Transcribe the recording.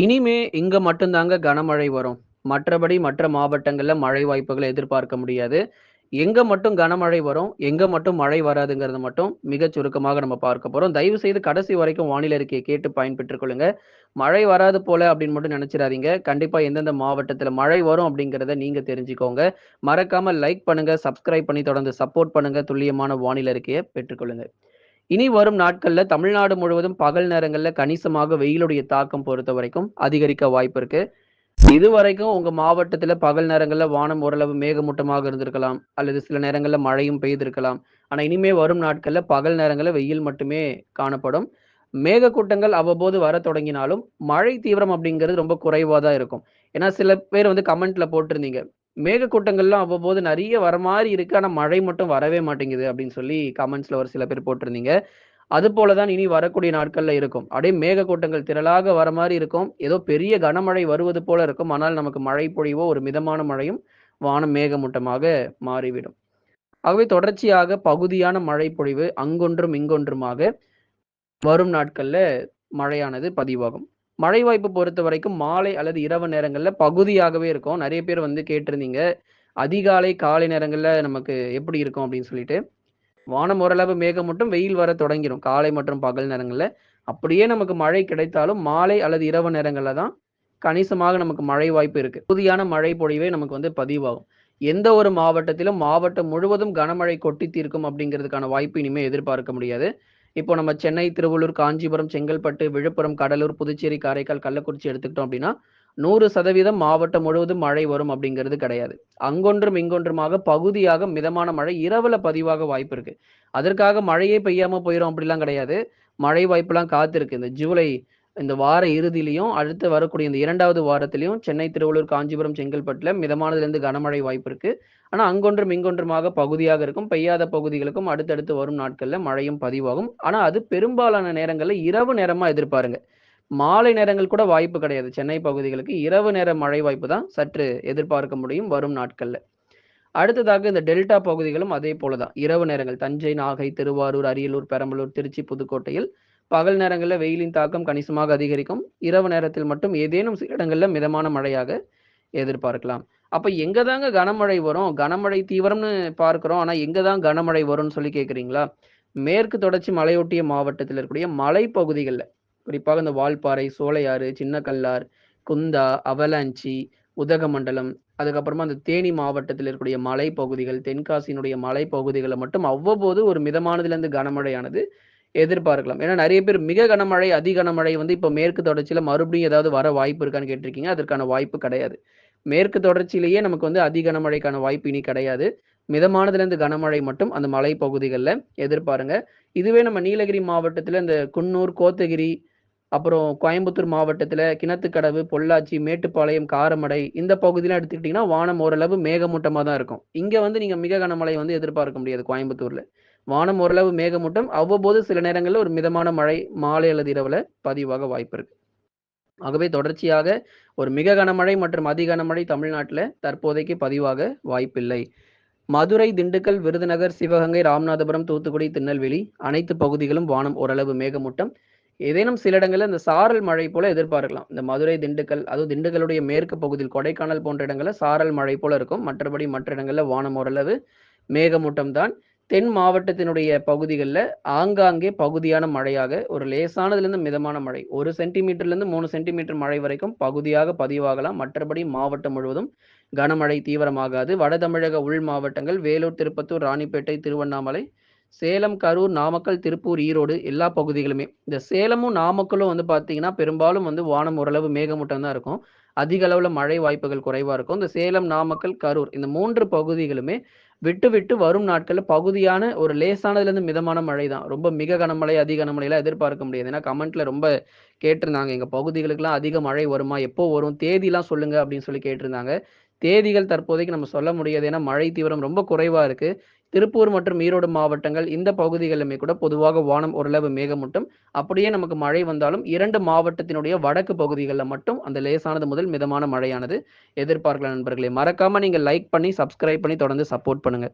இனிமே இங்க மட்டும்தாங்க கனமழை வரும். மற்றபடி மற்ற மாவட்டங்கள்ல மழை வாய்ப்புகளை எதிர்பார்க்க முடியாது. எங்க மட்டும் கனமழை வரும், எங்க மட்டும் மழை வராதுங்கிறத மட்டும் மிக சுருக்கமாக நம்ம பார்க்க போறோம். தயவு செய்து கடைசி வரைக்கும் வானிலை அறிக்கையை கேட்டு பயன்பெற்றுக் கொள்ளுங்க. மழை வராது போல அப்படின்னு மட்டும் நினைச்சிடாதீங்க கண்டிப்பா எந்தெந்த மாவட்டத்துல மழை வரும் அப்படிங்கிறத நீங்க தெரிஞ்சுக்கோங்க. மறக்காம லைக் பண்ணுங்க, சப்ஸ்கிரைப் பண்ணி தொடர்ந்து சப்போர்ட் பண்ணுங்க. துல்லியமான வானிலை அறிக்கையை பெற்றுக்கொள்ளுங்க. இனி வரும் நாட்கள்ல தமிழ்நாடு முழுவதும் பகல் நேரங்கள்ல கணிசமாக வெயிலுடைய தாக்கம் பொறுத்த வரைக்கும் அதிகரிக்க வாய்ப்பு இருக்கு. இதுவரைக்கும் உங்க மாவட்டத்துல பகல் நேரங்கள்ல வானம் ஓரளவு மேகமூட்டமாக இருந்திருக்கலாம். அல்லது சில நேரங்கள்ல மழையும் பெய்திருக்கலாம். ஆனா இனிமே வரும் நாட்கள்ல பகல் நேரங்கள்ல வெயில் மட்டுமே காணப்படும். மேகக்கூட்டங்கள் அவ்வப்போது வர தொடங்கினாலும், மழை தீவிரம் அப்படிங்கிறது ரொம்ப குறைவாக தான் இருக்கும். ஏன்னா சில பேர் வந்து கமெண்ட்ல போட்டிருந்தீங்க. மேகக்கூட்டங்கள்லாம் அவ்வப்போது நிறைய வர மாதிரி இருக்கு. ஆனா மழை மட்டும் வரவே மாட்டேங்குது அப்படின்னு சொல்லி கமெண்ட்ஸ்ல ஒரு சில பேர் போட்டிருந்தீங்க. அது தான் இனி வரக்கூடிய நாட்கள்ல இருக்கும். அப்படியே மேகக்கூட்டங்கள் திரளாக வர மாதிரி இருக்கும். ஏதோ பெரிய கனமழை வருவது போல இருக்கும். ஆனால் நமக்கு மழை பொழிவோ, ஒரு மிதமான மழையும் வானம் மேகமூட்டமாக மாறிவிடும். ஆகவே தொடர்ச்சியாக பகுதியான மழை பொழிவு அங்கொன்றும், இங்கொன்றுமாக வரும் நாட்கள்ல மழையானது பதிவாகும். மழை வாய்ப்பு பொறுத்தவரைக்கும் மாலை அல்லது இரவு நேரங்களில் பகுதியாகவே இருக்கும். நிறைய பேர் வந்து கேட்டிருந்தீங்க. அதிகாலை, காலை நேரங்களில் நமக்கு எப்படி இருக்கும் அப்படின்னு சொல்லிட்டு. வானம் ஓரளவு மட்டும் வெயில் வர தொடங்கிடும் காலை மற்றும் பகல் நேரங்களில் அப்படியே நமக்கு மழை கிடைத்தாலும் மாலை அல்லது இரவு நேரங்களில் தான் கணிசமாக நமக்கு மழை வாய்ப்பு இருக்கு. புதியான மழை பொழிவே நமக்கு வந்து பதிவாகும். எந்த ஒரு மாவட்டத்திலும் மாவட்டம் முழுவதும் கனமழை கொட்டி தீர்க்கும் அப்படிங்கிறதுக்கான வாய்ப்பு இனிமேல் எதிர்பார்க்க முடியாது. இப்போ நம்ம சென்னை, திருவள்ளூர், காஞ்சிபுரம், செங்கல்பட்டு, விழுப்புரம், கடலூர், புதுச்சேரி, காரைக்கால், கள்ளக்குறிச்சி எடுத்துக்கிட்டோம் அப்படின்னா, 100% மாவட்டம் முழுவதும் மழை வரும் அப்படிங்கிறது கிடையாது. அங்கொன்றும், இங்கொன்றுமாக பகுதியாக மிதமான மழை இரவுல பதிவாக வாய்ப்பு இருக்கு. அதற்காக மழையே பெய்யாம போயிடும் அப்படிலாம் கிடையாது. மழை வாய்ப்புலாம் காத்திருக்கு. இந்த ஜூலை இந்த வார இறுதியிலையும் அடுத்து வரக்கூடிய இந்த இரண்டாவது வாரத்திலையும் சென்னை, திருவள்ளூர், காஞ்சிபுரம், செங்கல்பட்டுல மிதமானதுலேருந்து கனமழை வாய்ப்பு இருக்கு. ஆனா அங்கொன்றும், இங்கொன்றுமாக பகுதியாக இருக்கும். பெய்யாத பகுதிகளுக்கும் அடுத்தடுத்து வரும் நாட்கள்ல மழையும் பதிவாகும். ஆனா அது பெரும்பாலான நேரங்கள்ல இரவு நேரமா எதிர்பாருங்க. மாலை நேரங்கள் கூட வாய்ப்பு கிடையாது. சென்னை பகுதிகளுக்கு இரவு நேர மழை வாய்ப்பு தான் சற்று எதிர்பார்க்க முடியும் வரும் நாட்கள்ல. அடுத்ததாக இந்த டெல்டா பகுதிகளும் அதே போல தான். இரவு நேரங்கள் தஞ்சை, நாகை, திருவாரூர், அரியலூர், பெரம்பலூர், திருச்சி, புதுக்கோட்டையில் பகல் நேரங்களில் வெயிலின் தாக்கம் கணிசமாக அதிகரிக்கும். இரவு நேரத்தில் மட்டும் ஏதேனும் சில இடங்களில் மிதமான மழையாக எதிர்பார்க்கலாம். அப்போ எங்கே தாங்க கனமழை வரும்? கனமழை தீவிரம்னு பார்க்குறோம் ஆனால் எங்கே தான் கனமழை வரும்னு சொல்லி கேட்குறீங்களா மேற்கு தொடர்ச்சி மலையொட்டிய மாவட்டத்தில் இருக்கக்கூடிய மலைப்பகுதிகளில் குறிப்பாக இந்த வால்பாறை, சோலையாறு, சின்னக்கல்லார், குந்தா, அவலாஞ்சி, உதகமண்டலம், அதுக்கப்புறமா அந்த தேனி மாவட்டத்தில் இருக்கக்கூடிய மலைப்பகுதிகள், தென்காசியினுடைய மலைப்பகுதிகளை மட்டும் அவ்வப்போது ஒரு மிதமானதுலேருந்து கனமழையானது எதிர்பார்க்கலாம். ஏன்னா நிறைய பேர் மிக கனமழை, அதி கனமழை வந்து இப்போ மேற்கு தொடர்ச்சியில் மறுபடியும் ஏதாவது வர வாய்ப்பு இருக்கான்னு கேட்டிருக்கீங்க. அதற்கான வாய்ப்பு கிடையாது. மேற்கு தொடர்ச்சியிலேயே நமக்கு வந்து அதி கனமழைக்கான வாய்ப்பு இனி கிடையாது. மிதமானதுலேருந்து கனமழை மட்டும் அந்த மலைப்பகுதிகள்ல எதிர்பாருங்க. இதுவே நம்ம நீலகிரி மாவட்டத்தில் இந்த குன்னூர், கோத்தகிரி, அப்புறம் கோயம்புத்தூர் மாவட்டத்தில் கிணத்துக்கடவு, பொள்ளாச்சி, மேட்டுப்பாளையம், காரமடை இந்த பகுதியெலாம் எடுத்துக்கிட்டிங்கன்னா வானம் ஓரளவு மேகமூட்டமாக தான் இருக்கும். இங்கே வந்து நீங்கள் மிக கனமழை வந்து எதிர்பார்க்க முடியாது கோயம்புத்தூரில் வானம் ஓரளவு மேகமூட்டம், அவ்வப்போது சில நேரங்களில் ஒரு மிதமான மழை மாலை அல்லது இரவில் பதிவாக வாய்ப்பு இருக்குது ஆகவே தொடர்ச்சியாக ஒரு மிக கனமழை மற்றும் அதி கனமழை தமிழ்நாட்டில் தற்போதைக்கு பதிவாக வாய்ப்பில்லை. மதுரை, திண்டுக்கல், விருதுநகர், சிவகங்கை, ராமநாதபுரம், தூத்துக்குடி, திருநெல்வேலி அனைத்து பகுதிகளும் வானம் ஓரளவு மேகமூட்டம். ஏதேனும் சில இடங்களில் இந்த சாரல் மழை போல எதிர்பார்க்கலாம். இந்த மதுரை, திண்டுக்கல் அதுவும் திண்டுக்கலுடைய மேற்கு பகுதியில் கொடைக்கானல் போன்ற இடங்களில் சாரல் மழை போல இருக்கும். மற்றபடி மற்ற இடங்களில் வானம் ஓரளவு மேகமூட்டம் தான். தென் மாவட்டத்தினுடைய பகுதிகளில் ஆங்காங்கே பகுதியான மழையாக ஒரு லேசானதுலேருந்து மிதமான மழை. ஒரு சென்டிமீட்டர்லேருந்து மூணு சென்டிமீட்டர் மழை வரைக்கும் பகுதியாக பதிவாகலாம். மற்றபடி மாவட்டம் முழுவதும் கனமழை தீவிரமாகாது. வட தமிழக உள் மாவட்டங்கள் வேலூர், திருப்பத்தூர், ராணிப்பேட்டை, திருவண்ணாமலை, சேலம், கரூர், நாமக்கல், திருப்பூர், ஈரோடு எல்லா பகுதிகளுமே. இந்த சேலமும், நாமக்கலும் வந்து பார்த்தீங்கன்னா, பெரும்பாலும் வந்து வானம் ஓரளவு மேகமூட்டம் தான் இருக்கும். அதிக அளவில் மழை வாய்ப்புகள் குறைவாக இருக்கும். இந்த சேலம், நாமக்கல், கரூர் இந்த மூன்று பகுதிகளுமே விட்டு, விட்டு வரும் நாட்களில் பகுதியான ஒரு லேசானதுலேருந்து மிதமான மழை தான். ரொம்ப மிக கனமழை, அதிக கனமழையெல்லாம் எதிர்பார்க்க முடியாது. ஏன்னா கமெண்ட்ல ரொம்ப கேட்டிருந்தாங்க. எங்கள் பகுதிகளுக்கெல்லாம் அதிக மழை வருமா? எப்போ வரும்? தேதிலாம் சொல்லுங்க அப்படின்னு சொல்லி கேட்டிருந்தாங்க. தேதிகள் தற்போதைக்கு நம்ம சொல்ல முடியாது. ஏன்னா மழை தீவிரம் ரொம்ப குறைவா இருக்கு. திருப்பூர் மற்றும் ஈரோடு மாவட்டங்கள் இந்த பகுதிகளிலுமே கூட பொதுவாக வானம் ஓரளவு மேகமூட்டம். அப்படியே நமக்கு மழை வந்தாலும் இரண்டு மாவட்டத்தினுடைய வடக்கு பகுதிகளில் மட்டும் அந்த லேசானது முதல் மிதமான மழையானது எதிர்பார்க்கலாம் நண்பர்களே. மறக்காம நீங்க லைக் பண்ணி, சப்ஸ்கிரைப் பண்ணி தொடர்ந்து சப்போர்ட் பண்ணுங்க.